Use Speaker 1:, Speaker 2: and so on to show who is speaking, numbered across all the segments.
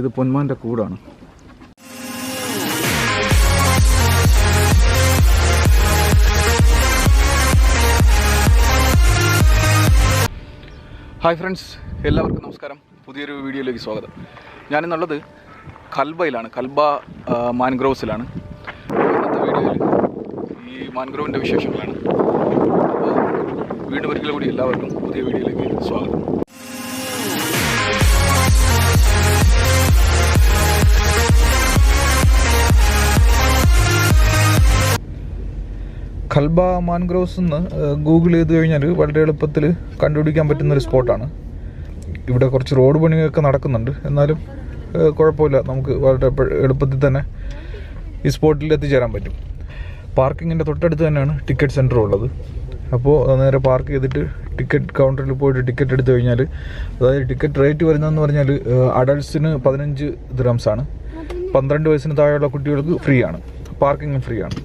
Speaker 1: ഇത് പൊന്മാന്റെ കൂടാണ്. Hi friends എല്ലാവർക്കും നമസ്കാരം. പുതിയൊരു വീഡിയോയിലേക്ക് സ്വാഗതം. ഞാനിന്നുള്ളത് കൽബയിലാണ് കൽബ മാൻഗ്രോവ്സിലാണ്. ഇന്നത്തെ വീഡിയോയിൽ ഈ മാൻഗ്രോവിന്റെ വിശേഷങ്ങളാണ്. അപ്പോൾ വീണ്ടും ഒരിക്കലും കൂടി എല്ലാവർക്കും പുതിയ വീഡിയോയിലേക്ക് സ്വാഗതം. ഖൽബ മാൻഗ്രോവ്സ് എന്ന് ഗൂഗിൾ ചെയ്ത് കഴിഞ്ഞാൽ വളരെ എളുപ്പത്തിൽ കണ്ടുപിടിക്കാൻ പറ്റുന്ന ഒരു സ്പോട്ടാണ്. ഇവിടെ കുറച്ച് റോഡ് പണിയൊക്കെ നടക്കുന്നുണ്ട്. എന്നാലും കുഴപ്പമില്ല. നമുക്ക് വളരെ എളുപ്പത്തിൽ തന്നെ ഈ സ്പോട്ടിൽ എത്തിച്ചേരാൻ പറ്റും. പാർക്കിങ്ങിന്റെ തൊട്ടടുത്ത് തന്നെയാണ് ടിക്കറ്റ് സെന്റർ ഉള്ളത്. അപ്പോൾ നേരെ പാർക്ക് ചെയ്തിട്ട് ടിക്കറ്റ് കൗണ്ടറിൽ പോയിട്ട് ടിക്കറ്റ് എടുത്തു കഴിഞ്ഞാൽ അതായത് ടിക്കറ്റ് റേറ്റ് വരുന്നതെന്ന് പറഞ്ഞാൽ അഡൾട്ട്സിന് പതിനഞ്ച് ദ്രംസാണ്. പന്ത്രണ്ട് വയസ്സിന് താഴെയുള്ള കുട്ടികൾക്ക് ഫ്രീ ആണ്. പാർക്കിങ്ങും ഫ്രീ ആണ്.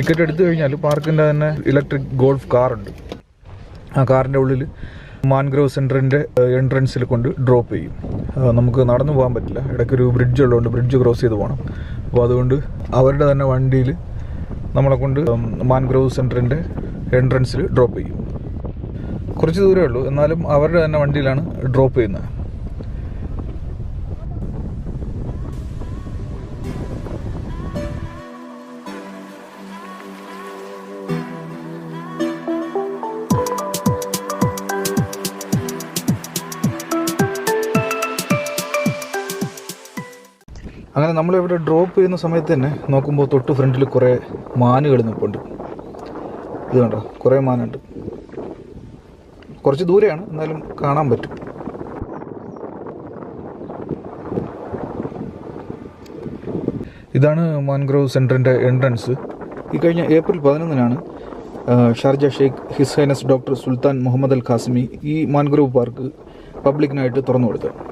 Speaker 1: ടിക്കറ്റ് എടുത്തു കഴിഞ്ഞാൽ പാർക്കിന്റെ തന്നെ ഇലക്ട്രിക് ഗോൾഫ് കാറുണ്ട്. ആ കാറിന്റെ ഉള്ളിൽ മാൻഗ്രോവ് സെന്ററിന്റെ എൻട്രൻസിൽ കൊണ്ട് ഡ്രോപ്പ് ചെയ്യും. നമുക്ക് നടന്നു പോകാൻ പറ്റില്ല. ഇടയ്ക്കൊരു ബ്രിഡ്ജ് ഉള്ളതുകൊണ്ട് ബ്രിഡ്ജ് ക്രോസ് ചെയ്ത് പോകണം. അപ്പോൾ അതുകൊണ്ട് അവരുടെ തന്നെ വണ്ടിയിൽ നമ്മളെ കൊണ്ട് മാൻഗ്രോവ് സെന്ററിന്റെ എൻട്രൻസിൽ ഡ്രോപ്പ് ചെയ്യും. കുറച്ച് ദൂരമേ ഉള്ളൂ. എന്നാലും അവരുടെ തന്നെ വണ്ടിയിലാണ് ഡ്രോപ്പ് ചെയ്യുന്നത്. നമ്മളിവിടെ ഡ്രോപ്പ് ചെയ്യുന്ന സമയത്ത് തന്നെ നോക്കുമ്പോൾ തൊട്ട് ഫ്രണ്ടിൽ കുറേ മാനുകൾ നിൽപ്പുണ്ട് ഇത് കണ്ടോ? കുറേ മാനുണ്ട്. കുറച്ച് ദൂരെയാണ് എന്നാലും കാണാൻ പറ്റും. ഇതാണ് മാൻഗ്രോവ് സെന്ററിന്റെ എൻട്രൻസ് ഈ കഴിഞ്ഞ April പതിനൊന്നിനാണ് Sharjah Sheikh His Highness doctor Sultan Muhammad Al Qasimi ഈ മാൻഗ്രോവ് പാർക്ക് പബ്ലിക്കിനായിട്ട് തുറന്നു കൊടുത്തത്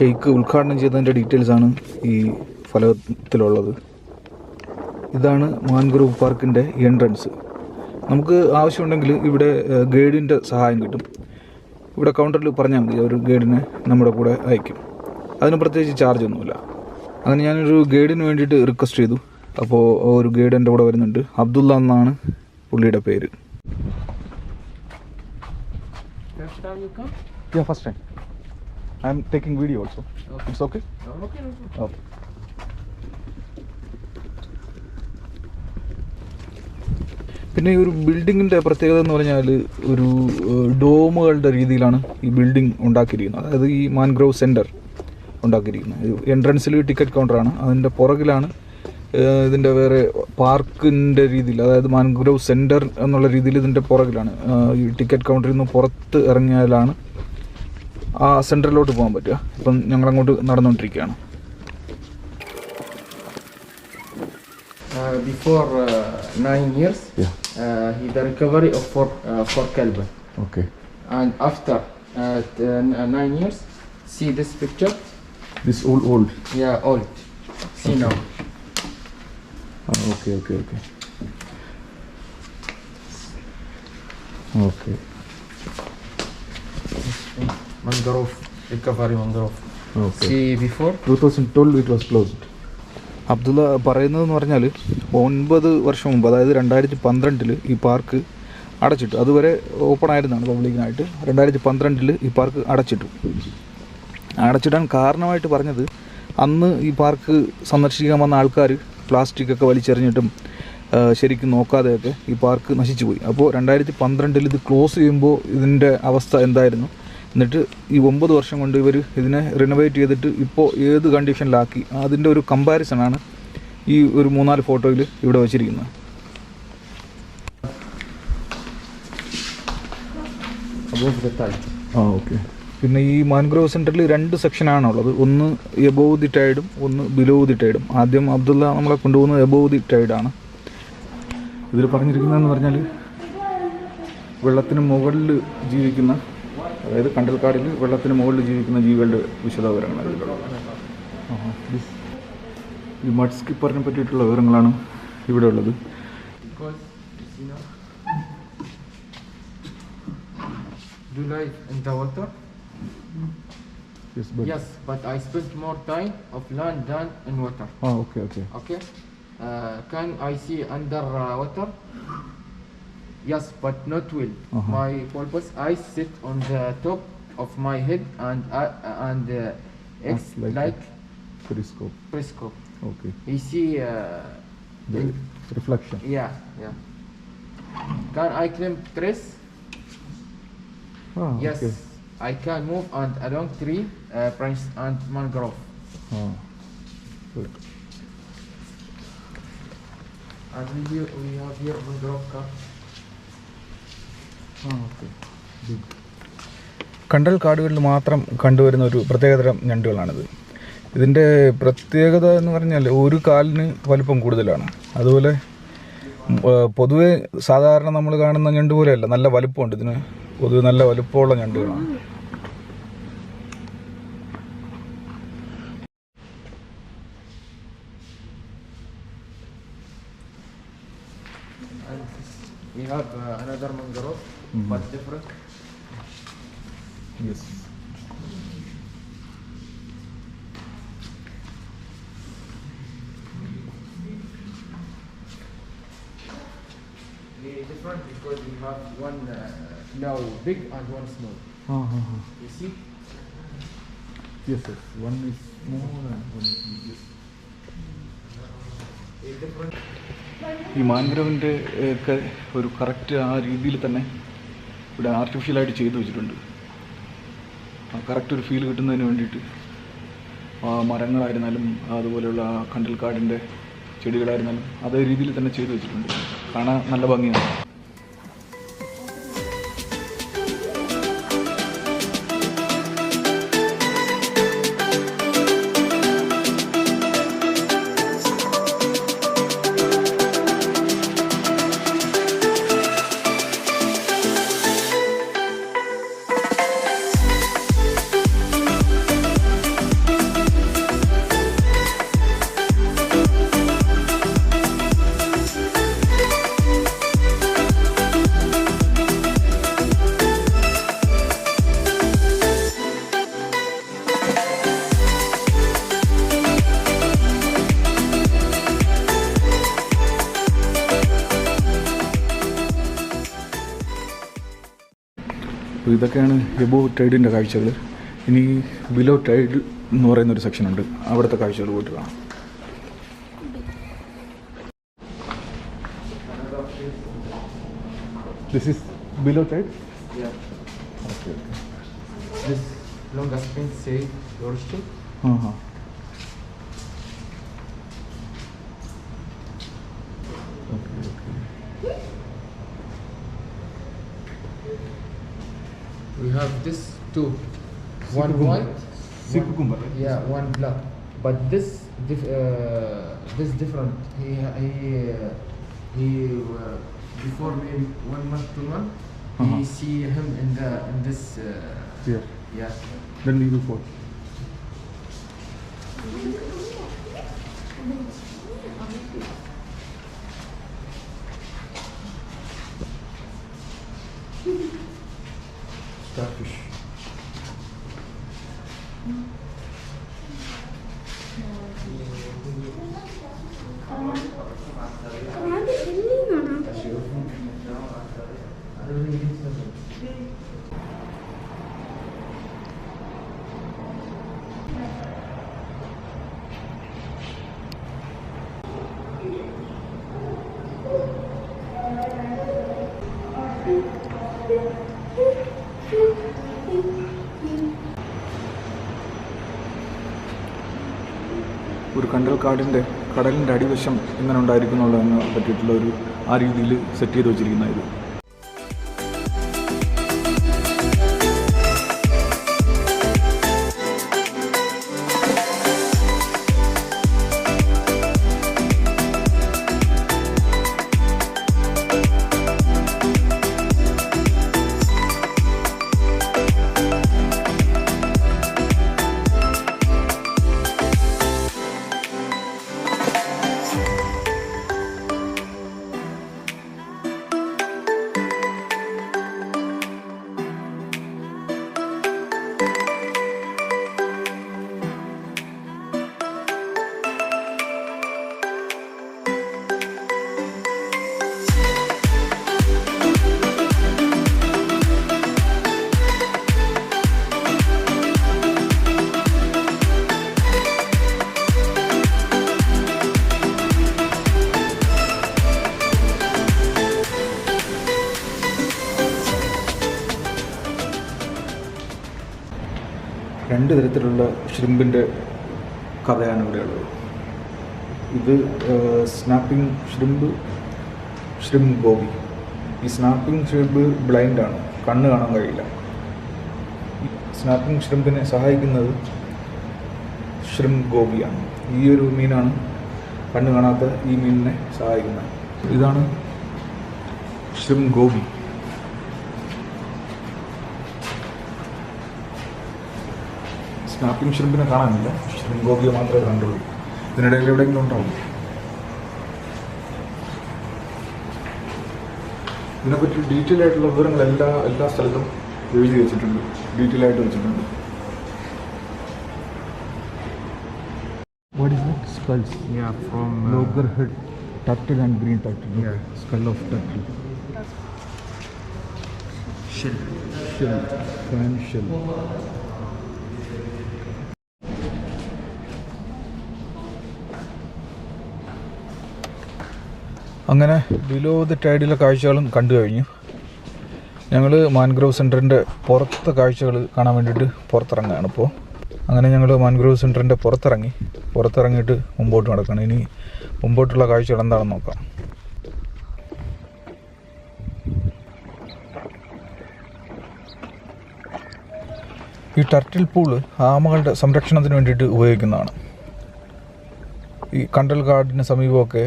Speaker 1: ഷെയ്ഖ് ഉദ്ഘാടനം ചെയ്തതിന്റെ ഡീറ്റെയിൽസ് ആണ് ഈ ഫലത്തിലുള്ളത്. ഇതാണ് മാൻഗ്രൂവ് പാർക്കിന്റെ എൻട്രൻസ് നമുക്ക് ആവശ്യമുണ്ടെങ്കിൽ ഇവിടെ ഗൈഡിന്റെ സഹായം കിട്ടും. ഇവിടെ കൗണ്ടറിൽ പറഞ്ഞാൽ മതി ഒരു ഗൈഡിനെ നമ്മുടെ കൂടെ അയക്കും. അതിന് പ്രത്യേകിച്ച് ചാർജ് ഒന്നുമില്ല. അങ്ങനെ ഞാനൊരു ഗൈഡിന് വേണ്ടിയിട്ട് റിക്വസ്റ്റ് ചെയ്തു. അപ്പോൾ ഒരു ഗൈഡ് എന്റെ കൂടെ വരുന്നുണ്ട്. അബ്ദുള്ള എന്നാണ് പുള്ളിയുടെ പേര്.
Speaker 2: First time.
Speaker 1: I'm taking video also.
Speaker 2: Okay.
Speaker 1: It's okay?
Speaker 2: Okay.
Speaker 1: Okay. പിന്നെ ഈ ഒരു ബിൽഡിങ്ങിന്റെ പ്രത്യേകത എന്ന് പറഞ്ഞാൽ ഒരു ഡോമുകളുടെ രീതിയിലാണ് ഈ ബിൽഡിംഗ് ഉണ്ടാക്കിയിരിക്കുന്നത് അതായത് ഈ മാൻഗ്രോവ് സെന്റർ ഉണ്ടാക്കിയിരിക്കുന്നത് എൻട്രൻസിൽ ടിക്കറ്റ് കൗണ്ടറാണ് അതിന്റെ പുറകിലാണ് ഇതിന്റെ വേറെ പാർക്കിന്റെ രീതിയിൽ അതായത് മാൻഗ്രോവ് സെന്റർ എന്നുള്ള രീതിയിൽ ഇതിന്റെ പുറകിലാണ് ഈ ടിക്കറ്റ് കൗണ്ടറിൽ നിന്ന് പുറത്ത് ഇറങ്ങിയാലാണ് ആ സെന്ററിലോട്ട് പോകാൻ പറ്റുക. ഇപ്പം
Speaker 2: ഞങ്ങൾ അങ്ങോട്ട് നടന്നുകൊണ്ടിരിക്കുകയാണ്
Speaker 1: okay okay okay okay
Speaker 2: Mangrove recovery mangrove.
Speaker 1: Okay.
Speaker 2: See before?
Speaker 1: Two thousand twelve it was closed Abdullah പറയുന്നതെന്ന് പറഞ്ഞാൽ ഒൻപത് വർഷം മുമ്പ് അതായത് രണ്ടായിരത്തി പന്ത്രണ്ടിൽ ഈ പാർക്ക് അടച്ചിട്ടു അതുവരെ ഓപ്പൺ ആയിരുന്നാണ് പബ്ലിക്കിനായിട്ട് രണ്ടായിരത്തി പന്ത്രണ്ടിൽ ഈ പാർക്ക് അടച്ചിട്ടു അടച്ചിടാൻ കാരണമായിട്ട് പറഞ്ഞത് അന്ന് ഈ പാർക്ക് സന്ദർശിക്കാൻ വന്ന ആൾക്കാർ പ്ലാസ്റ്റിക് ഒക്കെ വലിച്ചെറിഞ്ഞിട്ടും ശരിക്കും നോക്കാതെയൊക്കെ ഈ പാർക്ക് നശിച്ചു പോയി അപ്പോൾ രണ്ടായിരത്തി പന്ത്രണ്ടിൽ ഇത് ക്ലോസ് ചെയ്യുമ്പോൾ ഇതിന്റെ അവസ്ഥ എന്തായിരുന്നു എന്നിട്ട് ഈ ഒമ്പത് വർഷം കൊണ്ട് ഇവർ ഇതിനെ റിനോവേറ്റ് ചെയ്തിട്ട് ഇപ്പോൾ ഏത് കണ്ടീഷനിലാക്കി അതിന്റെ ഒരു കമ്പാരിസണാണ് ഈ ഒരു മൂന്നാൽ ഫോട്ടോയിൽ ഇവിടെ വച്ചിരിക്കുന്നത്. ആ ഓക്കെ. പിന്നെ ഈ മാൻഗ്രോവ് സെന്ററിൽ രണ്ട് സെക്ഷനാണുള്ളത് ഒന്ന് എബോവ് ദി ടൈഡും ഒന്ന് ബിലോ ദി ടൈഡും ആദ്യം അബ്ദുള്ള നമ്മളെ കൊണ്ടുപോകുന്നത് എബോവ് ദി ടൈഡാണ് ഇതിൽ പറഞ്ഞിരിക്കുന്നതെന്ന് പറഞ്ഞാൽ വെള്ളത്തിന് മുകളിൽ ജീവിക്കുന്ന അതായത് കണ്ടൽക്കാടിൽ വെള്ളത്തിന് മുകളിൽ ജീവിക്കുന്ന ജീവികളുടെ വിശദവിവരങ്ങളാണ് ഇതിലുള്ളത് ഈ മഡ് സ്കിപ്പറിനെ പറ്റിയിട്ടുള്ള വിവരങ്ങളാണ് ഇവിടെ ഉള്ളത് Yes, but
Speaker 2: yes, but I spent more time of land than in water.
Speaker 1: Oh, okay, okay.
Speaker 2: Okay, uh, can I see under uh, water? Yes, but not well.
Speaker 1: Uh-huh.
Speaker 2: My purpose, I sit on the top of my head and I and uh, X
Speaker 1: Ah, like
Speaker 2: like,
Speaker 1: Periscope.
Speaker 2: periscope.
Speaker 1: Okay.
Speaker 2: You see, uh,
Speaker 1: The reflection.
Speaker 2: yeah, yeah. Can I climb trees?
Speaker 1: Ah,
Speaker 2: yes,
Speaker 1: Okay.
Speaker 2: I can move and along tree, uh, branch and mangrove.
Speaker 1: Ah. Good.
Speaker 2: And we, we have here mangrove.
Speaker 1: കണ്ടൽ കാടുകളിൽ മാത്രം കണ്ടുവരുന്ന ഒരു പ്രത്യേകതരം ഞണ്ടുകളാണിത്. ഇതിന്റെ പ്രത്യേകത എന്ന് പറഞ്ഞാൽ ഒരു കാലിന് വലിപ്പം കൂടുതലാണ്. അതുപോലെ പൊതുവെ സാധാരണ നമ്മൾ കാണുന്ന ഞണ്ട് പോലെയല്ല നല്ല വലുപ്പമുണ്ട്. ഇതിന് പൊതുവെ നല്ല വലുപ്പമുള്ള ഞണ്ടുകളാണ്.
Speaker 2: we have uh, another
Speaker 1: Mhm.
Speaker 2: but different.
Speaker 1: Yes.
Speaker 2: They different because we have one uh, now big and one small.
Speaker 1: Uh ഹാ
Speaker 2: You see? Yes, yes.
Speaker 1: Yes yes one is small
Speaker 2: They different.
Speaker 1: ഈ മാൻഗ്രവിന്റെ ഒക്കെ ഒരു correct ആ രീതിയിൽ തന്നെ ഇവിടെ ആർട്ടിഫിഷ്യലായിട്ട് ചെയ്തു വെച്ചിട്ടുണ്ട്. കറക്റ്റ് ഒരു ഫീൽ കിട്ടുന്നതിന് വേണ്ടിയിട്ട്. മരങ്ങളായിരുന്നാലും അതുപോലെയുള്ള കണ്ടൽക്കാടിന്റെ ചെടികളായിരുന്നാലും അതേ രീതിയിൽ തന്നെ ചെയ്തു വെച്ചിട്ടുണ്ട്. കാണാൻ നല്ല ഭംഗിയാണ്. ഇതൊക്കെയാണ് എബോ ടൈഡിന്റെ കാഴ്ചകൾ ഇനി ബിലോ ടൈഡ് എന്ന് പറയുന്ന ഒരു സെക്ഷനുണ്ട് അവിടുത്തെ കാഴ്ചകൾ പോയിട്ട് കാണാം. This is below tide
Speaker 2: Yeah.
Speaker 1: Okay okay
Speaker 2: This.
Speaker 1: ആ ഹാ
Speaker 2: two. One
Speaker 1: cucumber.
Speaker 2: white. One,
Speaker 1: cucumber.
Speaker 2: Yeah, one black. But this dif uh, this different. He he uh, he uh, before maybe one month to month.
Speaker 1: Uh
Speaker 2: -huh. See him in the in this. Uh, yeah.
Speaker 1: Yeah. Then we will fall. ഒരു കണ്ടൽക്കാടിന്റെ കടലിന്റെ അടിവശം എങ്ങനെ ഉണ്ടായിരിക്കുന്നുള്ളതെന്ന് പറ്റിയിട്ടുള്ള ഒരു ആ രീതിയിൽ set ചെയ്ത് വെച്ചിരിക്കുന്ന ഇത്. രണ്ട് തരത്തിലുള്ള ഷ്രിമ്പിന്റെ കഥയാണ് ഇവിടെ ഉള്ളത്. ഇത് സ്നാപ്പിംഗ് ഷ്രിമ്പ് ഷ്രിമ്പ് ഗോപി ഈ സ്നാപ്പിംഗ് ഷ്രിമ്പ് ബ്ലൈൻഡാണ് കണ്ണ് കാണാൻ കഴിയില്ല. സ്നാപ്പിംഗ് ഷ്രിമ്പിനെ സഹായിക്കുന്നത് ഷ്രിമ്പ് ഗോപിയാണ് ഈ ഒരു മീനാണ് കണ്ണ് കാണാത്ത ഈ മീനിനെ സഹായിക്കുന്നത്. ഇതാണ് ഷ്രിം ഗോബി സ്നാപ്പിംഗ് ഷ്രിമ്പിനെ കാണാനില്ല ഷ്രിമ്പ് ഗോപിയെ മാത്രമേ കണ്ടുള്ളൂ ഇതിനിടയിൽ എവിടെയെങ്കിലും ഉണ്ടാവും ഇതിനെപ്പറ്റി ഡീറ്റെയിൽ ആയിട്ടുള്ള വിവരങ്ങൾ എല്ലാ എല്ലാ സ്ഥലത്തും എഴുതി വെച്ചിട്ടുണ്ട് ഡീറ്റെയിൽ ആയിട്ട് വെച്ചിട്ടുണ്ട് What is that? Skulls.
Speaker 2: Yeah, from uh,
Speaker 1: Loggerhead turtle and green turtle.
Speaker 2: Yeah.
Speaker 1: Skull of turtle.
Speaker 2: shell.
Speaker 1: Shell. Fan shell. അങ്ങനെ ബിലോ ദ ടൈഡിലെ കാഴ്ചകളും കണ്ടു കഴിഞ്ഞു. ഞങ്ങൾ മാൻഗ്രോവ് സെന്ററിന്റെ പുറത്തെ കാഴ്ചകൾ കാണാൻ വേണ്ടിയിട്ട് പുറത്തിറങ്ങുകയാണ് ഇപ്പോൾ അങ്ങനെ ഞങ്ങൾ മാൻഗ്രോവ് സെന്ററിന്റെ പുറത്തിറങ്ങി. പുറത്തിറങ്ങിയിട്ട് മുമ്പോട്ട് നടക്കണം ഇനി മുമ്പോട്ടുള്ള കാഴ്ചകൾ എന്താണെന്ന് നോക്കാം. ഈ ടർട്ടിൽ പൂൾ ആമകളുടെ സംരക്ഷണത്തിന് വേണ്ടിയിട്ട് ഉപയോഗിക്കുന്നതാണ്. ഈ കണ്ടൽ കാടിന് സമീപമൊക്കെ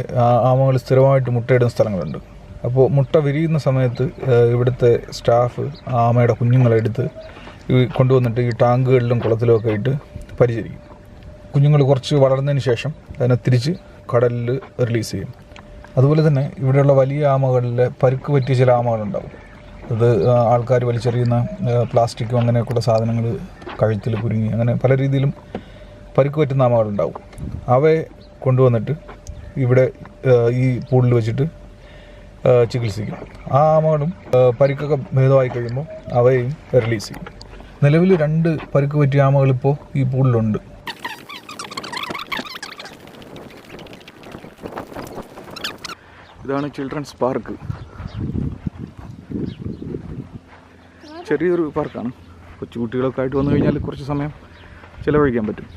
Speaker 1: ആമകൾ സ്ഥിരമായിട്ട് മുട്ടയിടുന്ന സ്ഥലങ്ങളുണ്ട്. അപ്പോൾ മുട്ട വിരിയുന്ന സമയത്ത് ഇവിടുത്തെ സ്റ്റാഫ് ആമയുടെ കുഞ്ഞുങ്ങളെ എടുത്ത് കൊണ്ടുവന്നിട്ട് ഈ ടാങ്കുകളിലും കുളത്തിലും ഒക്കെ ഇട്ട് പരിചരിക്കും. കുഞ്ഞുങ്ങൾ കുറച്ച് വളർന്നതിന് ശേഷം അതിനെ തിരിച്ച് കടലിൽ റിലീസ് ചെയ്യും. അതുപോലെ തന്നെ ഇവിടെയുള്ള വലിയ ആമകളിലെ പരുക്ക് പറ്റിയ ചില ആമകളുണ്ടാവും. അത് ആൾക്കാർ വലിച്ചെറിയുന്ന പ്ലാസ്റ്റിക്കും അങ്ങനെയൊക്കെയുള്ള സാധനങ്ങൾ കഴുത്തിൽ കുരുങ്ങി അങ്ങനെ പല രീതിയിലും പരുക്ക് പറ്റുന്ന ആമകളുണ്ടാവും. അവയെ കൊണ്ടുവന്നിട്ട് ഇവിടെ ഈ പൂളിൽ വെച്ചിട്ട് ചികിത്സിക്കും. ആ ആമകളും പരിക്കൊക്കെ ഭേദമായി കഴിയുമ്പോൾ അവയെയും റിലീസ് ചെയ്യും. നിലവിൽ രണ്ട് പരിക്ക് പറ്റിയ ആമകൾ ഇപ്പോൾ ഈ പൂളിലുണ്ട്. ഇതാണ് ചിൽഡ്രൻസ് പാർക്ക് ചെറിയൊരു പാർക്കാണ് കൊച്ചുകുട്ടികളൊക്കെ ആയിട്ട് വന്നു കഴിഞ്ഞാൽ കുറച്ച് സമയം ചിലവഴിക്കാൻ പറ്റും.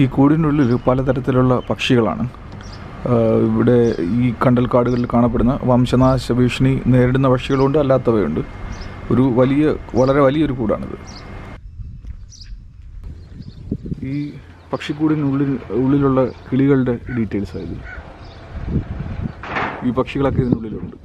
Speaker 1: ഈ കൂടിനുള്ളിൽ പലതരത്തിലുള്ള പക്ഷികളാണ്. ഇവിടെ ഈ കണ്ടൽക്കാടുകളിൽ കാണപ്പെടുന്ന വംശനാശ ഭീഷണി നേരിടുന്ന പക്ഷികളുണ്ട് അല്ലാത്തവയുണ്ട്. ഒരു വലിയ വളരെ വലിയൊരു കൂടാണിത്. ഈ പക്ഷിക്കൂടിനുള്ളിൽ ഉള്ളിലുള്ള കിളികളുടെ ഡീറ്റെയിൽസ് ആയത് ഈ പക്ഷികളൊക്കെ ഇതിനുള്ളിലുണ്ട്.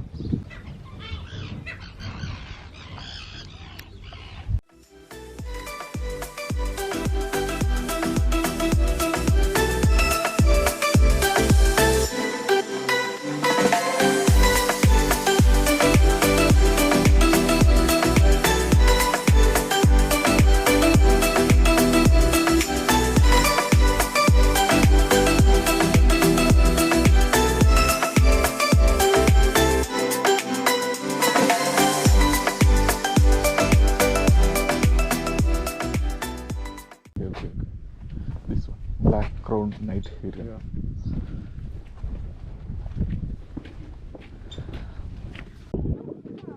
Speaker 1: Heron.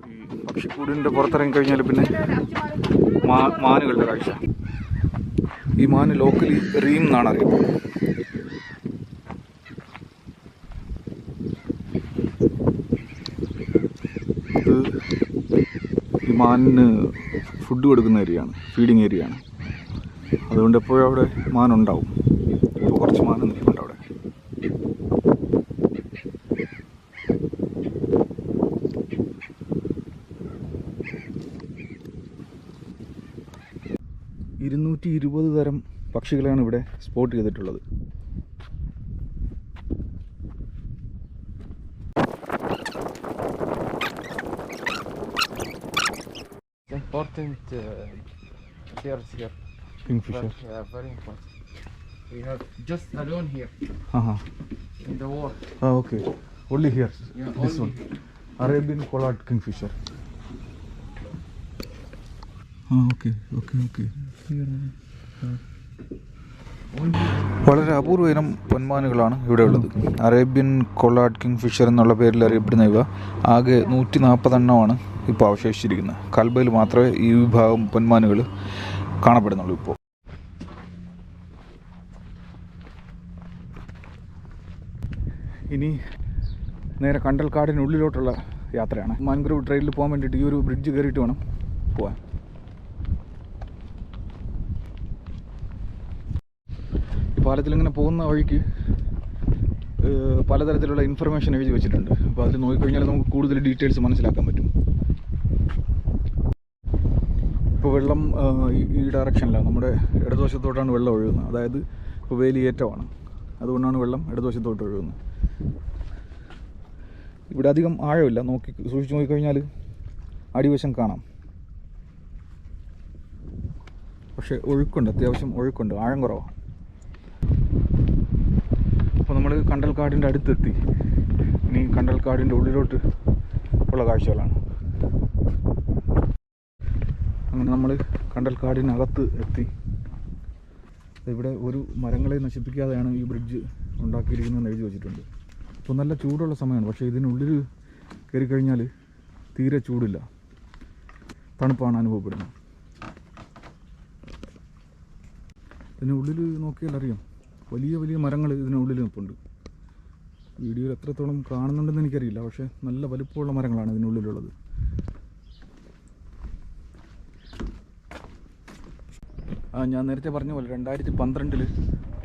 Speaker 1: ഈ പക്ഷിക്കൂടിന്റെ പുറത്തിറങ്ങി കഴിഞ്ഞാൽ പിന്നെ മാ മാനുകളുടെ കാഴ്ച. ഈ മാന് ലോക്കലി റീം എന്നാണ് അറിയപ്പെടുന്നത് ഇത് ഈ മാനിന് ഫുഡ് കൊടുക്കുന്ന ഏരിയയാണ് ഫീഡിങ് ഏരിയയാണ്. അതുകൊണ്ട് എപ്പോഴും അവിടെ മാനുണ്ടാവും. കുറച്ച് മാറി നിൽക്കുന്നുണ്ട് അവിടെ ഇരുന്നൂറ്റി ഇരുപത് തരം പക്ഷികളെയാണ് ഇവിടെ സ്പോട്ട് ചെയ്തിട്ടുള്ളത്
Speaker 2: important uh, here. Kingfisher. Yeah, very important. We have just alone here
Speaker 1: uh-huh.
Speaker 2: in the war.
Speaker 1: ആ okay. Only here.
Speaker 2: Yeah,
Speaker 1: this
Speaker 2: only one. here.
Speaker 1: Arabian collared kingfisher. ആ ഓക്കെ ഓക്കെ ഓക്കെ വളരെ അപൂർവ ഇനം പൊന്മാനുകളാണ് ഇവിടെ ഉള്ളത് Arabian കൊള്ളാഡ് king Fisher എന്നുള്ള പേരിൽ അറിയപ്പെടുന്ന ഇവ ആകെ നൂറ്റി നാൽപ്പതെണ്ണമാണ് ഇപ്പോൾ അവശേഷിച്ചിരിക്കുന്നത് കൽബയിൽ മാത്രമേ ഈ വിഭാഗം പൊന്മാനുകൾ കാണപ്പെടുന്നുള്ളൂ ഇപ്പോൾ ഇനി നേരെ കണ്ടൽക്കാടിനുള്ളിലോട്ടുള്ള യാത്രയാണ്. മാൻഗ്രൂവ് ട്രെയിനിൽ പോകാൻ വേണ്ടിയിട്ട് ഈ ഒരു ബ്രിഡ്ജ് കയറിയിട്ട് വേണം പോവാൻ. ഈ പാലത്തിൽ ഇങ്ങനെ പോകുന്ന വഴിക്ക് പലതരത്തിലുള്ള ഇൻഫർമേഷൻ എഴുതി വെച്ചിട്ടുണ്ട്. അപ്പോൾ അതിൽ നോക്കിക്കഴിഞ്ഞാൽ നമുക്ക് കൂടുതൽ ഡീറ്റെയിൽസ് മനസ്സിലാക്കാൻ പറ്റും. ഇപ്പോൾ വെള്ളം ഈ ഡയറക്ഷനിലാണ് നമ്മുടെ ഇടതുവശത്തോട്ടാണ് വെള്ളം ഒഴുകുന്നത്. അതായത് ഇപ്പോൾ വേലിയേറ്റമാണ്. അതുകൊണ്ടാണ് വെള്ളം ഇടതുവശത്തോട്ട് ഒഴുകുന്നത്. ഇവിടെ അധികം ആഴമില്ല. നോക്കി സൂക്ഷിച്ച് നോക്കിക്കഴിഞ്ഞാൽ അടിവശം കാണാം. പക്ഷേ ഒഴുക്കുണ്ട്. അത്യാവശ്യം ഒഴുക്കുണ്ട്. ആഴം കുറവാണ്. അപ്പോൾ നമ്മൾ കണ്ടൽക്കാടിന്റെ അടുത്തെത്തി. ഇനി കണ്ടൽക്കാടിന്റെ ഉള്ളിലോട്ട് ഉള്ള കാഴ്ചകളാണ്. അങ്ങനെ നമ്മൾ കണ്ടൽക്കാടിനകത്ത് എത്തി. ഇവിടെ ഒരു മരങ്ങളെ നശിപ്പിക്കാതെയാണ് ഈ ബ്രിഡ്ജ് ഉണ്ടാക്കിയിരിക്കുന്നതെന്ന് എഴുതി വെച്ചിട്ടുണ്ട്. അപ്പോൾ നല്ല ചൂടുള്ള സമയമാണ്. പക്ഷേ ഇതിനുള്ളിൽ കയറി കഴിഞ്ഞാൽ തീരെ ചൂടില്ല. തണുപ്പാണ് അനുഭവപ്പെടുന്നത്. ഇതിനുള്ളിൽ നോക്കിയാൽ അറിയാം. വലിയ വലിയ മരങ്ങൾ ഇതിനുള്ളിൽ നിൽപ്പുണ്ട് വീഡിയോയിൽ എത്രത്തോളം കാണുന്നുണ്ടെന്ന് എനിക്കറിയില്ല. പക്ഷേ നല്ല വലിപ്പമുള്ള മരങ്ങളാണ് ഇതിനുള്ളിലുള്ളത്. ഞാൻ നേരത്തെ പറഞ്ഞ പോലെ രണ്ടായിരത്തി പന്ത്രണ്ടിൽ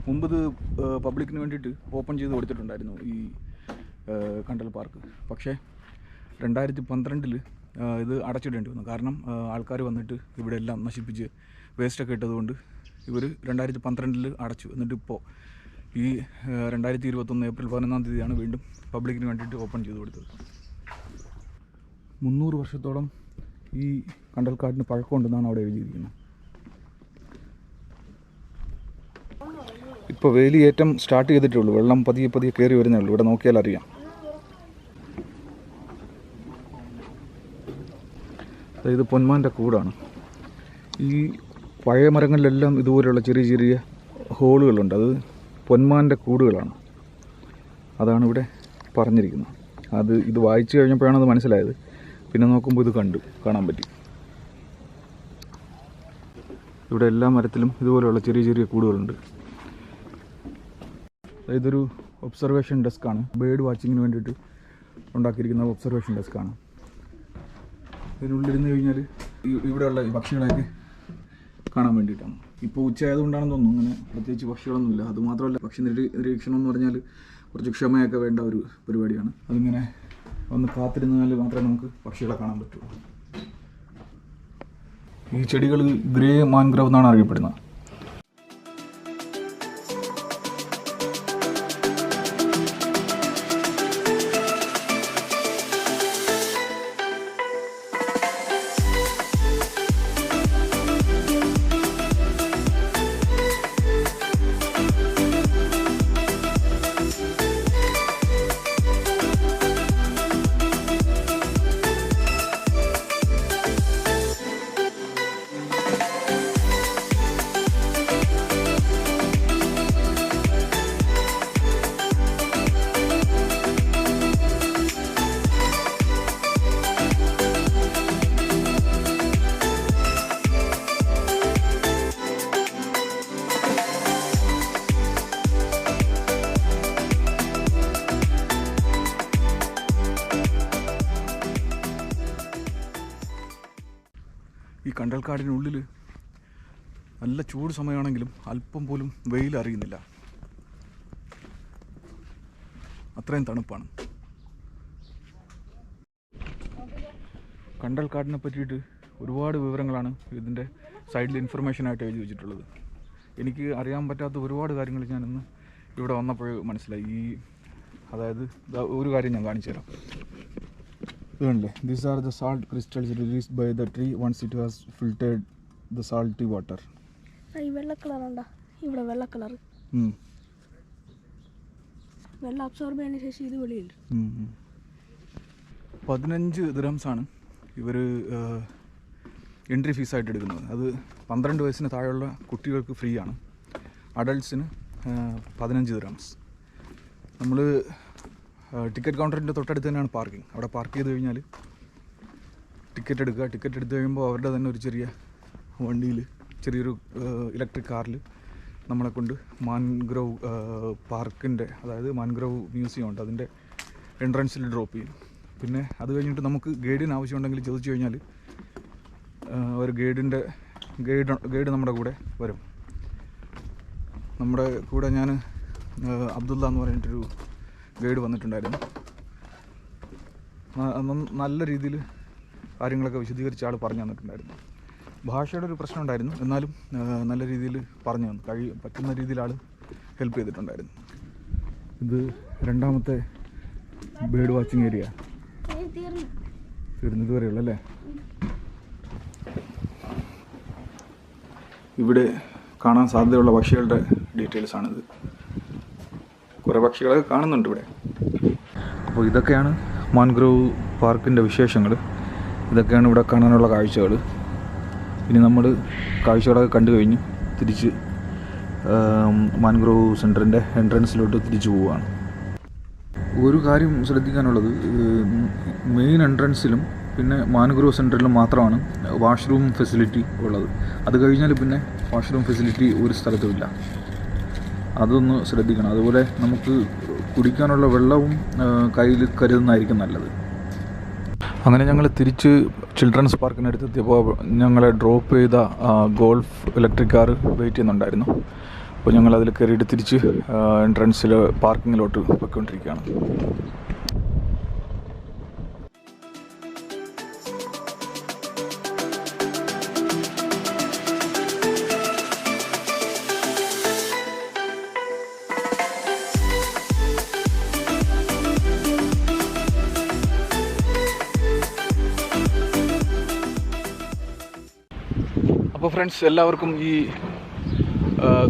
Speaker 1: മുമ്പ് ഇത് ഏഹ്, പബ്ലിക്കിന് വേണ്ടിയിട്ട് ഓപ്പൺ ചെയ്ത് കൊടുത്തിട്ടുണ്ടായിരുന്നു ഈ കണ്ടൽ പാർക്ക്. പക്ഷേ രണ്ടായിരത്തി പന്ത്രണ്ടിൽ ഇത് അടച്ചിടേണ്ടി വന്നു. കാരണം ആൾക്കാർ വന്നിട്ട് ഇവിടെ എല്ലാം നശിപ്പിച്ച് വേസ്റ്റൊക്കെ ഇട്ടതുകൊണ്ട് ഇവർ രണ്ടായിരത്തി പന്ത്രണ്ടിൽ അടച്ചു. എന്നിട്ട് ഇപ്പോൾ ഈ രണ്ടായിരത്തി ഇരുപത്തൊന്ന് ഏപ്രിൽ പതിനൊന്നാം തീയതിയാണ് വീണ്ടും പബ്ലിക്കിന് വേണ്ടിയിട്ട് ഓപ്പൺ ചെയ്ത് കൊടുത്തത്. മുന്നൂറ് വർഷത്തോളം ഈ കണ്ടൽക്കാടിന് പഴക്കമുണ്ടെന്നാണ് അവിടെ എഴുതിയിരിക്കുന്നത്. ഇപ്പോൾ വേലിയേറ്റം സ്റ്റാർട്ട് ചെയ്തിട്ടേ ഉള്ളൂ. വെള്ളം പതിയെ പതിയെ കയറി വരുന്നേ ഉള്ളൂ. ഇവിടെ നോക്കിയാൽ അറിയാം. അതായത് പൊന്മാന്റെ കൂടാണ്. ഈ പഴയ മരങ്ങളിലെല്ലാം ഇതുപോലെയുള്ള ചെറിയ ചെറിയ ഹോളുകളുണ്ട്. അത് പൊന്മാന്റെ കൂടുകളാണ്. അതാണ് ഇവിടെ പറഞ്ഞിരിക്കുന്നത്. അത് ഇത് വായിച്ചു കഴിഞ്ഞപ്പോഴാണ് അത് മനസ്സിലായത്. പിന്നെ നോക്കുമ്പോൾ ഇത് കണ്ടു. കാണാൻ പറ്റി. ഇവിടെ എല്ലാ മരത്തിലും ഇതുപോലെയുള്ള ചെറിയ ചെറിയ കൂടുകളുണ്ട്. ഇതൊരു ഒബ്സർവേഷൻ ഡെസ്ക് ആണ്. ബേർഡ് വാച്ചിങ്ങിന് വേണ്ടിയിട്ട് ഉണ്ടാക്കിയിരിക്കുന്ന ഒബ്സർവേഷൻ ഡെസ്ക്കാണ് ഇതിനുള്ളിരുന്ന് കഴിഞ്ഞാൽ ഇവിടെയുള്ള പക്ഷികളെയൊക്കെ കാണാൻ വേണ്ടിയിട്ടാണ്. ഇപ്പോൾ ഉച്ചയായതുകൊണ്ടാണെന്ന് തോന്നുന്നു. അങ്ങനെ പ്രത്യേകിച്ച് പക്ഷികളൊന്നുമില്ല. അതുമാത്രമല്ല പക്ഷി നിരീക്ഷണം എന്ന് പറഞ്ഞാൽ കുറച്ച് ക്ഷമയൊക്കെ വേണ്ട ഒരു പരിപാടിയാണ്. അതിങ്ങനെ ഒന്ന് കാത്തിരുന്നാൽ മാത്രമേ നമുക്ക് പക്ഷികളെ കാണാൻ പറ്റുള്ളൂ ഈ ചെടികൾ ഗ്രേ മാൻഗ്രവ് എന്നാണ് അറിയപ്പെടുന്നത്. ഈ കണ്ടൽക്കാടിനുള്ളിൽ നല്ല ചൂട് സമയമാണെങ്കിലും അല്പം പോലും വെയിൽ അറിയുന്നില്ല. അത്രയും തണുപ്പാണ്. കണ്ടൽക്കാടിനെ പറ്റിയിട്ട് ഒരുപാട് വിവരങ്ങളാണ് ഇതിന്റെ സൈഡിൽ ഇൻഫർമേഷനായിട്ട് എഴുതി വെച്ചിട്ടുള്ളത്. എനിക്ക് അറിയാൻ പറ്റാത്ത ഒരുപാട് കാര്യങ്ങൾ ഞാനിന്ന് ഇവിടെ വന്നപ്പോൾ മനസ്സിലായി. ഈ അതായത് ഒരു കാര്യം ഞാൻ കാണിച്ചു തരാം ഇതുണ്ടല്ലേ these are the salt crystals released by the tree once it has filtered the salty water
Speaker 3: ഈ വെള്ള കളർ ഉണ്ടാ? ഇവിടെ വെള്ള കളർ വെള്ളം അബ്സോർബ് ചെയ്യുന്ന ശേഷം ഇത് വെളിയുണ്ട്
Speaker 1: പതിനഞ്ച് ദിറംസാണ് ഇവർ എൻട്രി ഫീസായിട്ട് എടുക്കുന്നത്. അത് പന്ത്രണ്ട് വയസ്സിന് താഴെയുള്ള കുട്ടികൾക്ക് ഫ്രീ ആണ്. അഡൾട്ട്സിന് പതിനഞ്ച് ദിറംസ് നമ്മൾ ടിക്കറ്റ് കൗണ്ടറിന്റെ തൊട്ടടുത്ത് തന്നെയാണ് പാർക്കിംഗ്. അവിടെ പാർക്ക് ചെയ്ത് കഴിഞ്ഞാൽ ടിക്കറ്റ് എടുക്കുക. ടിക്കറ്റ് എടുത്ത് കഴിയുമ്പോൾ അവരുടെ തന്നെ ഒരു ചെറിയ വണ്ടിയിൽ ചെറിയൊരു ഇലക്ട്രിക് കാറിൽ നമ്മളെ കൊണ്ട് മാൻഗ്രോവ് പാർക്കിന്റെ അതായത് മാൻഗ്രോവ് മ്യൂസിയം ഉണ്ട്. അതിന്റെ എൻട്രൻസിൽ ഡ്രോപ്പ് ചെയ്യും. പിന്നെ അത് കഴിഞ്ഞിട്ട് നമുക്ക് ഗൈഡിന് ആവശ്യമുണ്ടെങ്കിൽ ചോദിച്ചു കഴിഞ്ഞാൽ ഒരു ഗൈഡിന്റെ ഗൈഡ് ഗൈഡ് നമ്മുടെ കൂടെ വരും. നമ്മുടെ കൂടെ ഞാൻ അബ്ദുള്ള എന്ന് പറഞ്ഞിട്ടൊരു ഗൈഡ് വന്നിട്ടുണ്ടായിരുന്നു. നല്ല രീതിയിൽ കാര്യങ്ങളൊക്കെ വിശദീകരിച്ച് ആൾ പറഞ്ഞു തന്നിട്ടുണ്ടായിരുന്നു. ഭാഷയുടെ ഒരു പ്രശ്നം ഉണ്ടായിരുന്നു. എന്നാലും നല്ല രീതിയിൽ പറഞ്ഞു തന്നു. കഴി പറ്റുന്ന രീതിയിൽ ആൾ ഹെൽപ്പ് ചെയ്തിട്ടുണ്ടായിരുന്നു. ഇത് രണ്ടാമത്തെ ബേർഡ് വാച്ചിങ് ഏരിയ തീർന്നത് വരെയുള്ള അല്ലേ? ഇവിടെ കാണാൻ സാധ്യതയുള്ള പക്ഷികളുടെ ഡീറ്റെയിൽസ് ആണിത്. കുറേ പക്ഷികളൊക്കെ കാണുന്നുണ്ട് ഇവിടെ. അപ്പോൾ ഇതൊക്കെയാണ് മാൻഗ്രോവ് പാർക്കിന്റെ വിശേഷങ്ങൾ. ഇതൊക്കെയാണ് ഇവിടെ കാണാനുള്ള കാഴ്ചകൾ. ഇനി നമ്മൾ കാഴ്ചകളൊക്കെ കണ്ടു കഴിഞ്ഞ്. തിരിച്ച് മാൻഗ്രോവ് സെന്ററിന്റെ എൻട്രൻസിലോട്ട് തിരിച്ചു പോവുകയാണ്. ഒരു കാര്യം ശ്രദ്ധിക്കാനുള്ളത് മെയിൻ എൻട്രൻസിലും പിന്നെ മാൻഗ്രോവ് സെന്ററിലും മാത്രമാണ് വാഷ്റൂം ഫെസിലിറ്റി ഉള്ളത്. അത് കഴിഞ്ഞാൽ പിന്നെ വാഷ്റൂം ഫെസിലിറ്റി ഒരു സ്ഥലത്തുമില്ല അതൊന്ന് ശ്രദ്ധിക്കണം. അതുപോലെ നമുക്ക് കുടിക്കാനുള്ള വെള്ളവും കയ്യിൽ കരുതുന്നതായിരിക്കും നല്ലത്. അങ്ങനെ ഞങ്ങൾ തിരിച്ച് ചിൽഡ്രൻസ് പാർക്കിനടുത്ത് എത്തിയപ്പോൾ ഞങ്ങളെ ഡ്രോപ്പ് ചെയ്ത ഗോൾഫ് ഇലക്ട്രിക് കാർ വെയിറ്റ് ചെയ്യുന്നുണ്ടായിരുന്നു. അപ്പോൾ ഞങ്ങൾ അതിൽ കയറിയിട്ട് തിരിച്ച് എൻട്രൻസിൽ പാർക്കിങ്ങിലോട്ട് പോയിക്കൊണ്ടിരിക്കുകയാണ്. ഫ്രണ്ട്സ് എല്ലാവർക്കും ഈ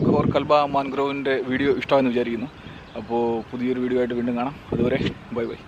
Speaker 1: ഖോർ കൽബ മാൻഗ്രോവിന്റെ വീഡിയോ ഇഷ്ടമാണെന്ന് വിചാരിക്കുന്നു. അപ്പോൾ പുതിയൊരു വീഡിയോ ആയിട്ട് വീണ്ടും കാണാം. അതുവരെ ബൈ ബൈ.